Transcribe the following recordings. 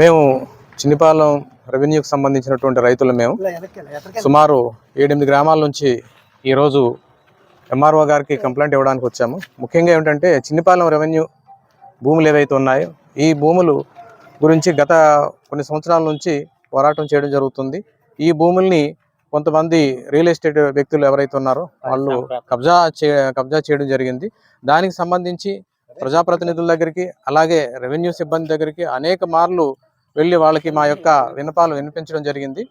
మేము చిన్నిపాలెం రెవెన్యూకి సంబంధించినటువంటి రైతులు మేము. సుమారు ఏడెనిమిది గ్రామాల నుంచి ఈరోజు ఎంఆర్ఓ గారికి కంప్లైంట్ ఇవ్వడానికి వచ్చాము. ముఖ్యంగా ఏమిటంటే చిన్నిపాలెం రెవెన్యూ భూములు ఏవైతే ఉన్నాయో ఈ భూములు గురించి గత కొన్ని సంవత్సరాల నుంచి పోరాటం చేయడం జరుగుతుంది. ఈ భూముల్ని కొంతమంది రియల్ ఎస్టేట్ వ్యక్తులు ఎవరైతే ఉన్నారో వాళ్ళు కబ్జా చే కబ్జా చేయడం జరిగింది. దానికి సంబంధించి ప్రజాప్రతినిధుల దగ్గరికి అలాగే రెవెన్యూ సిబ్బంది దగ్గరికి అనేక మార్లు వెళ్ళి వాళ్ళకి మా యొక్క వినపాలు వినిపించడం జరిగింది.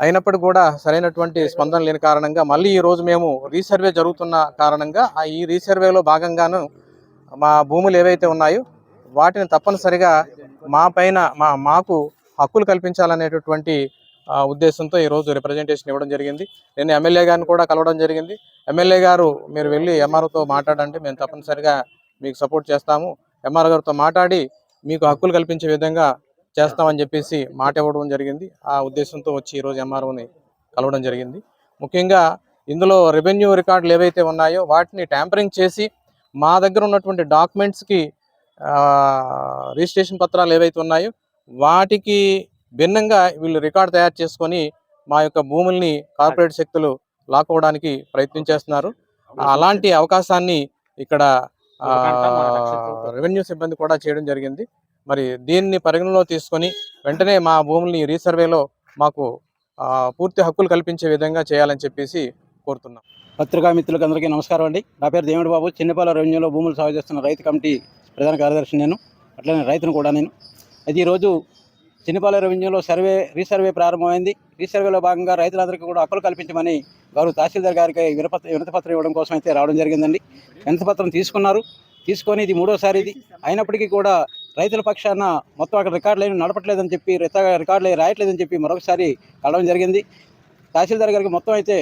అయినప్పటికీ కూడా సరైనటువంటి స్పందన లేని కారణంగా మళ్ళీ ఈరోజు మేము రీసర్వే జరుగుతున్న కారణంగా ఆ ఈ రీసర్వేలో భాగంగాను మా భూములు ఏవైతే ఉన్నాయో వాటిని తప్పనిసరిగా మా పైన మా మాకు హక్కులు కల్పించాలనేటటువంటి ఉద్దేశంతో ఈరోజు రిప్రజెంటేషన్ ఇవ్వడం జరిగింది. నేను ఎమ్మెల్యే గారిని కూడా కలవడం జరిగింది. ఎమ్మెల్యే గారు మీరు వెళ్ళి ఎంఆర్ఓతో మాట్లాడండి. మేము తప్పనిసరిగా మీకు సపోర్ట్ చేస్తాము. ఎంఆర్ గారితో మాట్లాడి మీకు హక్కులు కల్పించే విధంగా చేస్తామని చెప్పేసి మాట ఇవ్వడం జరిగింది. ఆ ఉద్దేశంతో వచ్చి ఈరోజు ఎంఆర్ఓని కలవడం జరిగింది. ముఖ్యంగా ఇందులో రెవెన్యూ రికార్డులు ఏవైతే ఉన్నాయో వాటిని ట్యాంపరింగ్ చేసి మా దగ్గర ఉన్నటువంటి డాక్యుమెంట్స్కి రిజిస్ట్రేషన్ పత్రాలు ఏవైతే ఉన్నాయో వాటికి భిన్నంగా వీళ్ళు రికార్డు తయారు చేసుకొని మా యొక్క భూముల్ని కార్పొరేట్ శక్తులు లాక్కోవడానికి ప్రయత్నం చేస్తున్నారు. అలాంటి అవకాశాన్ని ఇక్కడ రెవెన్యూ సిబ్బంది కూడా చేయడం జరిగింది. మరి దీన్ని పరిగణలో తీసుకొని వెంటనే మా భూముల్ని రీసర్వేలో మాకు పూర్తి హక్కులు కల్పించే విధంగా చేయాలని చెప్పేసి కోరుతున్నాం. పత్రికా మిత్రులకు అందరికీ నమస్కారం అండి. నా పేరు దేవుడి బాబు. చిన్నపాల రెవెన్యూలో భూములు సాగు చేస్తున్న రైతు కమిటీ ప్రధాన కార్యదర్శి నేను. అట్లనే రైతును కూడా నేను. అయితే ఈరోజు చిన్నపాల రెవెన్యూలో సర్వే రీసర్వే ప్రారంభమైంది. రీసర్వేలో భాగంగా రైతులందరికీ కూడా హక్కులు కల్పించమని గౌరవ తహసీల్దార్ గారికి వినపత్ర వినతిపత్రం ఇవ్వడం కోసం అయితే రావడం జరిగిందండి. వినతిపత్రం తీసుకున్నారు. తీసుకొని ఇది మూడోసారి ఇది. అయినప్పటికీ కూడా రైతుల పక్షాన మొత్తం అక్కడ రికార్డులు నడపట్లేదని చెప్పి రికార్డులు రాయట్లేదని చెప్పి మరొకసారి కలవడం జరిగింది. తహసీల్దార్ గారికి మొత్తం అయితే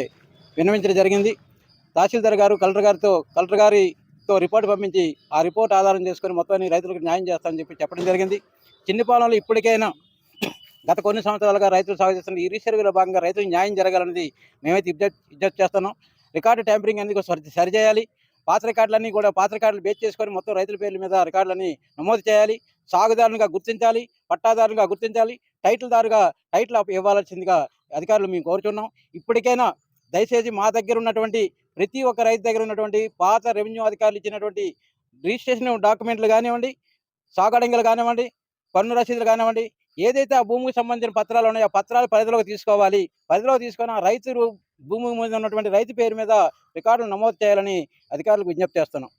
విన్నవించడం జరిగింది. తహసీల్దార్ గారు కలెక్టర్ గారితో కలెక్టర్ గారితో రిపోర్ట్ పంపించి ఆ రిపోర్ట్ ఆధారం చేసుకొని మొత్తాన్ని రైతులకు న్యాయం చేస్తామని చెప్పి చెప్పడం జరిగింది. చిన్నపాలెంలో ఇప్పటికైనా గత కొన్ని సంవత్సరాలుగా రైతులు సాగు చేస్తున్న ఈ రీసర్వేలో భాగంగా రైతులకు న్యాయం జరగాలన్నది మేమైతే ఇబ్జెక్ట్ ఇబ్జెక్ట్ చేస్తున్నాం. రికార్డు ట్యాంపరింగ్ అనేది సరి సరిచేయాలి? పాత రికార్డులన్నీ కూడా పాత రికార్డులు బేస్ చేసుకొని మొత్తం రైతుల పేర్ల మీద రికార్డులని నమోదు చేయాలి. సాగుదారునిగా గుర్తించాలి పట్టాదారునిగా గుర్తించాలి టైటిల్దారుగా టైటిల్ ఇవ్వాల్సిందిగా అధికారులు మేము కోరుచున్నాం. ఇప్పటికైనా దయచేసి మా దగ్గర ఉన్నటువంటి ప్రతి ఒక్క రైతు దగ్గర ఉన్నటువంటి పాత రెవెన్యూ అధికారులు ఇచ్చినటువంటి రిజిస్ట్రేషన్ డాక్యుమెంట్లు కానివ్వండి సాగడంగలు కానివ్వండి పన్ను రసీదులు కానివ్వండి ఏదైతే ఆ భూమికి సంబంధించిన పత్రాలు ఉన్నాయో ఆ పత్రాలు పరిధిలోకి తీసుకోవాలి. పరిధిలోకి తీసుకొని ఆ రైతు భూమి మీద ఉన్నటువంటి రైతు పేరు మీద రికార్డులు నమోదు చేయాలని అధికారులకు విజ్ఞప్తి చేస్తున్నాం.